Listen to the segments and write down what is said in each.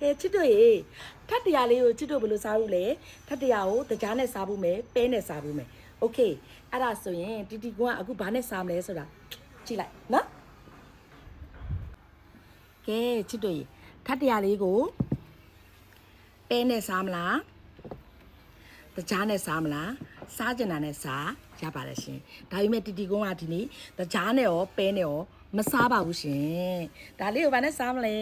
ကဲချစ်တို့ရေထပ်တရားလေးကိုချစ်တို့ဘယ်လိုစားဘူးလဲထပ်တရားကိုတကြားနဲ့စားဘူးမယ်ပဲနဲ့စားဘူးမယ်โอเคအဲ့ဒါဆိုရင်တီတီကွန်းကအခုဘာနဲ့စားမလဲဆိုတာကြည့်လိုက်နော်ကဲချစ်တို့ရေထပ်တရားလေးကိုပဲနဲ့စားမလားတကြားနဲ့စားမလားစားကျင်တာနဲ့စားရပါတယ်ရှင်ဒါပေမဲ့တီတီကွန်းကဒီနေ့တကြားနဲ့ရောပဲနဲ့ရောမစားပါဘူးရှင်ဒါလေးကိုဘာနဲ့စားမလဲ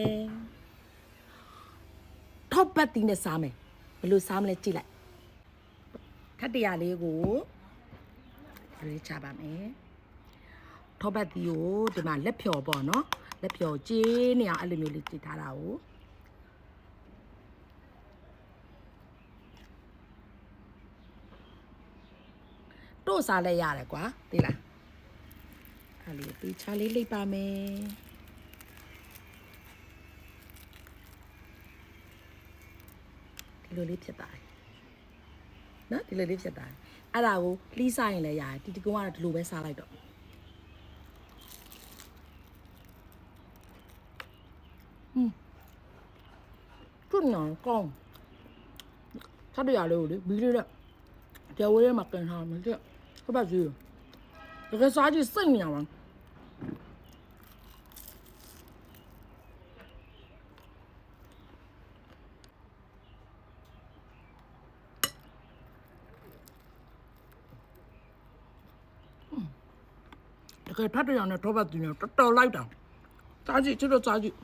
ထောက်ပတ်တီးနဲ့စားမယ်ဘယ်လိုစားမလဲကြည့်လိုက်ခက်တရလေးကိုရွေးချပါမယ်ထောက်ပတ်တီးကိုဒီမှာလက်ဖြော်ပေါ့နော်လက်ဖြော်ကြေးနေအောင်အဲ့လိုမျိုးလေးကြည့်ထားတာကိုတို့စားလဲရတယ်ကွာသိလားအဲ့လေးတေချာလေးလိပ်ပါမယ် ဒီလိုလေးဖြစ်သွားတယ်နော်ဒီလိုလေးဖြစ်သွားတယ်အဲ့ဒါကိုလှီးစားရင်လည်းရတယ်တီတီကုန်းကတော့ဒီလိုပဲစားလိုက်တော့ဟွန်းကျွတ်နော်ကောင်းထပ်ရလေးကိုလေဘီးလေးနဲ့ကျော်ဝဲထဲမှာကန်ထားမယ်တဲ့ဟုတ်ပါစီတကယ်စားကြည့်စိတ်နေရမှာ ကယ်ထပ်ရနဲ့တော့ပတ်တင်တော်တော်လိုက်တာစားကြည့်ချစ်တော့စားကြည့်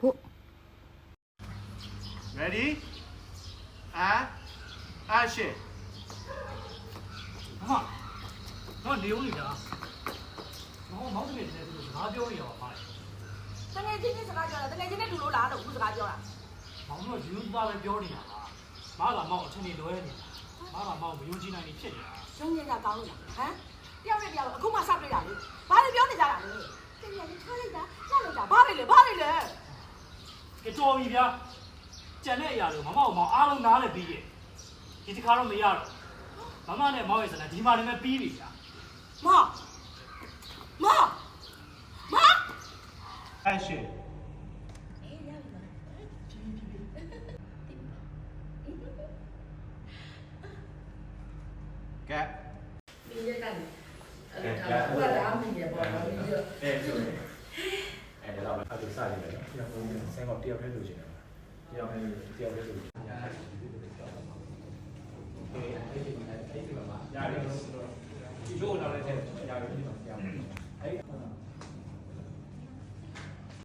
ဖို့ Ready? And action. ဟာတော့နေဦးနေတာမောင်မောင်တကယ်တည်းကငါပြောနေရပါပါတယ် တကယ်ချင်းချင်းစကားပြောတာတကယ်ချင်းနဲ့တူလို့လားလို့ခုစကားပြောတာမောင်တို့ယူသားပဲပြောနေတာပါမားကမောင်အထင်နေလွဲနေတာမားကမောင်မယုံကြည်နိုင်နေဖြစ်နေတာရှုံးနေတာကောင်းလို့လားဟမ်တယောက်နဲ့တယောက်အခုမှစတွေ့တာလေဘာလို့ပြောနေကြတာလဲတကယ်ချင်းထားလိုက်တာကြားလိုက်တာဘာလဲလဲဘာလဲလဲကတော်ပြီဗျာကြံတဲ့အရာတွေကိုမမအောင်မောင်အားလုံးနားလည်းပြီးရဲ့ဒီတစ်ခါတော့မရတော့မမနဲ့မောင်ရဲ့စကားဒီမှာလည်းပဲပြီးပြီဗျာမမ 开始。แกะมีเยอะกันเออถามว่าร้านมีเนี่ยบอกว่ามีเยอะเต็มเลยเดี๋ยวเราไปเอาดูซ่าดีกว่าเราใส่หอมเตี้ยวให้ดูสินะเตี้ยวให้ดูเตี้ยวให้ดูยาวเลยยาวเลยยาวเลย